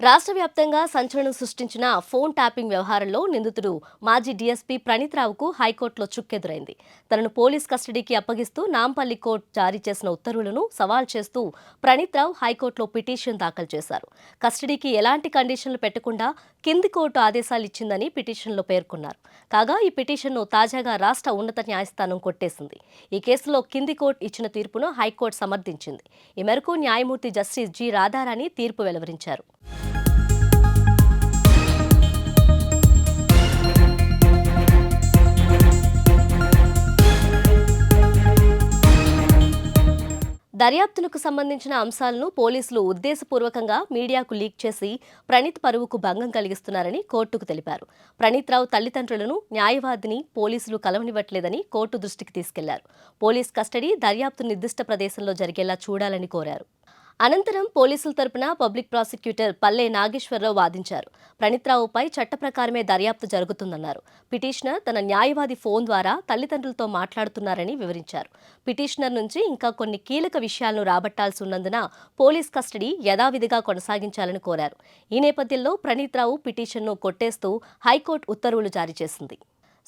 రాష్ట్ర వ్యాప్తంగా సంచలనం సృష్టించిన ఫోన్ ట్యాపింగ్ వ్యవహారంలో నిందితుడు మాజీ డీఎస్పీ ప్రణీత్ రావుకు హైకోర్టులో చుక్కెదురైంది. తనను పోలీస్ కస్టడీకి అప్పగిస్తూ నాంపల్లి కోర్టు జారీ చేసిన ఉత్తర్వులను సవాల్ చేస్తూ ప్రణీత్ రావు హైకోర్టులో పిటిషన్ దాఖలు చేశారు. కస్టడీకి ఎలాంటి కండిషన్లు పెట్టకుండా కింది కోర్టు ఆదేశాలు ఇచ్చిందని పిటిషన్లో పేర్కొన్నారు. కాగా ఈ పిటిషన్ను తాజాగా రాష్ట్ర ఉన్నత న్యాయస్థానం కొట్టేసింది. ఈ కేసులో కింది కోర్టు ఇచ్చిన తీర్పును హైకోర్టు సమర్థించింది. ఈ మేరకు న్యాయమూర్తి జస్టిస్ జి రాధారాణి తీర్పు వెలువరించారు. దర్యాప్తులకు సంబంధించిన అంశాలను పోలీసులు ఉద్దేశపూర్వకంగా మీడియాకు లీక్ చేసి ప్రణీత్ పరువుకు భంగం కలిగిస్తున్నారని కోర్టుకు తెలిపారు. ప్రణీత్ రావు తల్లిదండ్రులను న్యాయవాదిని పోలీసులు కలవనివ్వట్లేదని కోర్టు దృష్టికి తీసుకెళ్ళారు. పోలీస్ కస్టడీ దర్యాప్తు నిర్దిష్ట ప్రదేశంలో జరిగేలా చూడాలని కోరారు. అనంతరం పోలీసుల తరపున పబ్లిక్ ప్రాసిక్యూటర్ పల్లె నాగేశ్వరరావు వాదించారు. ప్రణిత్రావుపై చట్ట ప్రకారమే దర్యాప్తు జరుగుతుందన్నారు. పిటిషనర్ తన న్యాయవాది ఫోన్ ద్వారా తల్లిదండ్రులతో మాట్లాడుతున్నారని వివరించారు. పిటిషనర్ నుంచి ఇంకా కొన్ని కీలక విషయాలను రాబట్టాల్సి ఉన్నందున పోలీస్ కస్టడీ యథావిధిగా కొనసాగించాలని కోరారు. ఈ నేపథ్యంలో ప్రణీత్రావు పిటిషన్ను కొట్టేస్తూ హైకోర్టు ఉత్తర్వులు జారీ చేసింది.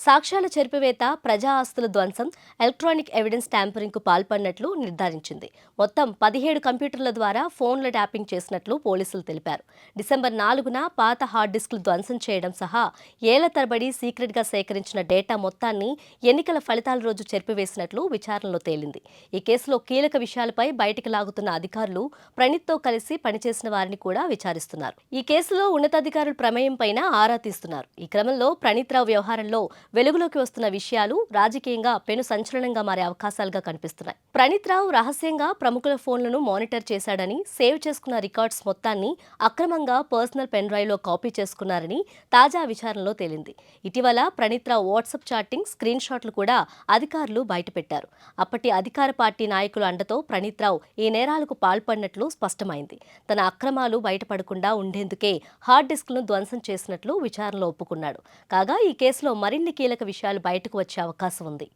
సాక్ష్యాల చెరిపివేత ప్రజా ఆస్తుల ధ్వంసం ఎలక్ట్రానిక్ ఎవిడెన్స్ ట్యాంపరింగ్కు పాల్పడినట్లు నిర్ధారించింది. మొత్తం పదిహేడు కంప్యూటర్ల ద్వారా ఫోన్ల ట్యాపింగ్ చేసినట్లు పోలీసులు తెలిపారు. డిసెంబర్ నాలుగున పాత హార్డ్ డిస్క్లు ధ్వంసం చేయడం సహా ఏళ్ళ తరబడి సీక్రెట్గా సేకరించిన డేటా మొత్తాన్ని ఎన్నికల ఫలితాల రోజు చెరిపివేసినట్లు విచారణలో తేలింది. ఈ కేసులో కీలక విషయాలపై బయటకు లాగుతున్న అధికారులు ప్రణీత్తో కలిసి పనిచేసిన వారిని కూడా విచారిస్తున్నారు. ఈ కేసులో ఉన్నతాధికారుల ప్రమేయం పైన ఆరా తీస్తున్నారు. ఈ క్రమంలో ప్రణీత్ రావు వ్యవహారంలో వెలుగులోకి వస్తున్న విషయాలు రాజకీయంగా పెను సంచలనంగా మారే అవకాశాలుగా కనిపిస్తున్నాయి. ప్రణీత్ రావు రహస్యంగా ప్రముఖుల ఫోన్లను మానిటర్ చేశాడని సేవ్ చేసుకున్న రికార్డ్స్ మొత్తాన్ని అక్రమంగా పర్సనల్ పెన్ డ్రైవ్లో కాపీ చేసుకున్నారని తాజా విచారణలో తేలింది. ఇటీవల Praneeth Rao WhatsApp chatting screen షాట్లు కూడా అధికారులు బయటపెట్టారు. అప్పటి అధికార పార్టీ నాయకుల అండతో ప్రణీత్ రావు ఈ నేరాలకు పాల్పడినట్లు స్పష్టమైంది. తన అక్రమాలు బయటపడకుండా ఉండేందుకే హార్డ్ డిస్క్ను ధ్వంసం చేసినట్లు విచారణలో ఒప్పుకున్నాడు. కాగా ఈ కేసులో మరిన్ని కీలక విషయాలు బయటకు వచ్చే అవకాశం ఉంది.